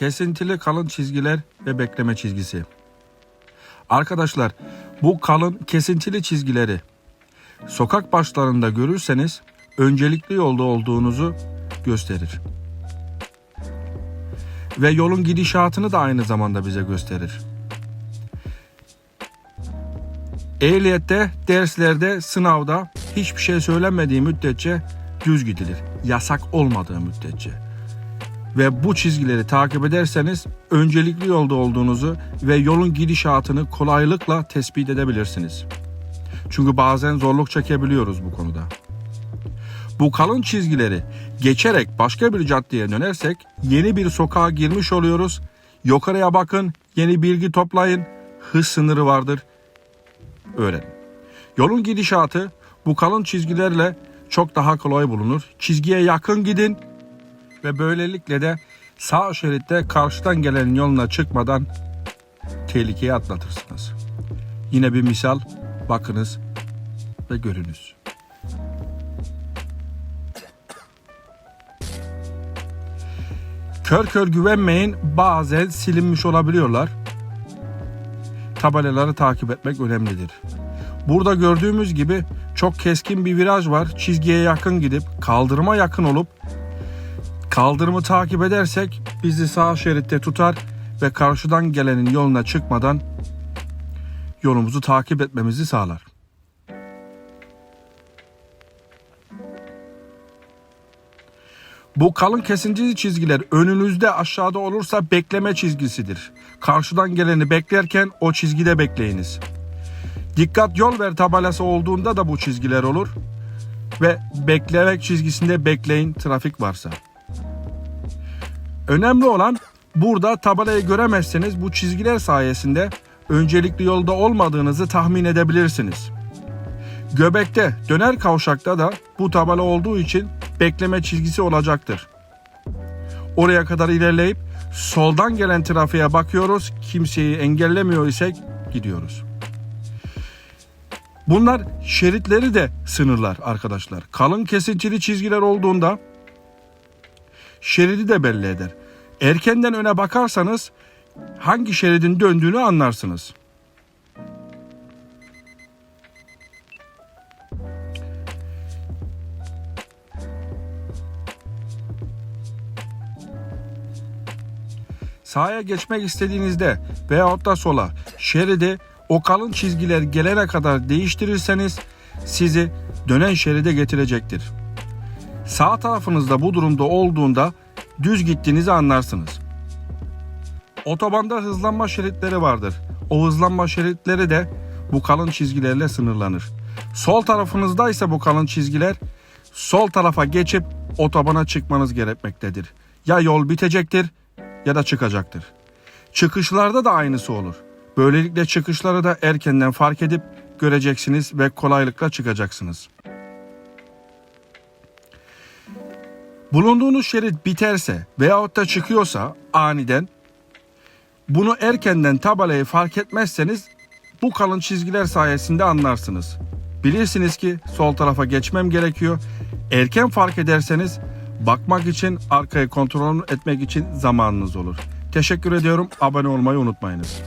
kesintili kalın çizgiler ve bekleme çizgisi. Arkadaşlar bu kalın kesintili çizgileri sokak başlarında görürseniz öncelikli yolda olduğunuzu gösterir. Ve yolun gidişatını da aynı zamanda bize gösterir. Ehliyette, derslerde, sınavda hiçbir şey söylenmediği müddetçe düz gidilir. Yasak olmadığı müddetçe. Ve bu çizgileri takip ederseniz öncelikli yolda olduğunuzu ve yolun gidişatını kolaylıkla tespit edebilirsiniz. Çünkü bazen zorluk çekebiliyoruz bu konuda. Bu kalın çizgileri geçerek başka bir caddeye dönersek yeni bir sokağa girmiş oluyoruz. Yukarıya bakın, yeni bilgi toplayın. Hız sınırı vardır. Öğrenin. Yolun gidişatı bu kalın çizgilerle çok daha kolay bulunur. Çizgiye yakın gidin ve böylelikle de sağ şeritte karşıdan gelen yoluna çıkmadan tehlikeyi atlatırsınız. Yine bir misal bakınız ve görünüz. Kör kör güvenmeyin bazen silinmiş olabiliyorlar. Tabelaları takip etmek önemlidir. Burada gördüğümüz gibi çok keskin bir viraj var. Çizgiye yakın gidip kaldırıma yakın olup kaldırımı takip edersek bizi sağ şeritte tutar ve karşıdan gelenin yoluna çıkmadan yolumuzu takip etmemizi sağlar. Bu kalın kesintili çizgiler önünüzde aşağıda olursa bekleme çizgisidir. Karşıdan geleni beklerken o çizgide bekleyiniz. Dikkat yol ver tabelası olduğunda da bu çizgiler olur. Ve beklemek çizgisinde bekleyin trafik varsa. Önemli olan burada tabelayı göremezseniz bu çizgiler sayesinde öncelikli yolda olmadığınızı tahmin edebilirsiniz. Göbekte döner kavşakta da bu tabela olduğu için bekleme çizgisi olacaktır. Oraya kadar ilerleyip soldan gelen trafiğe bakıyoruz. Kimseyi engellemiyor isek gidiyoruz. Bunlar şeritleri de sınırlar arkadaşlar. Kalın kesintili çizgiler olduğunda şeridi de belli eder. Erkenden öne bakarsanız hangi şeridin döndüğünü anlarsınız. Sağa geçmek istediğinizde veyahut da sola şeridi o kalın çizgiler gelene kadar değiştirirseniz sizi dönen şeride getirecektir. Sağ tarafınızda bu durumda olduğunda düz gittiğinizi anlarsınız. Otobanda hızlanma şeritleri vardır. O hızlanma şeritleri de bu kalın çizgilerle sınırlanır. Sol tarafınızda ise bu kalın çizgiler sol tarafa geçip otobana çıkmanız gerekmektedir. Ya yol bitecektir ya da çıkacaktır. Çıkışlarda da aynısı olur. Böylelikle çıkışları da erkenden fark edip göreceksiniz ve kolaylıkla çıkacaksınız. Bulunduğunuz şerit biterse veyahut da çıkıyorsa aniden bunu erkenden tabelayı fark etmezseniz bu kalın çizgiler sayesinde anlarsınız. Bilirsiniz ki sol tarafa geçmem gerekiyor. Erken fark ederseniz bakmak için arkayı kontrol etmek için zamanınız olur. Teşekkür ediyorum. Abone olmayı unutmayınız.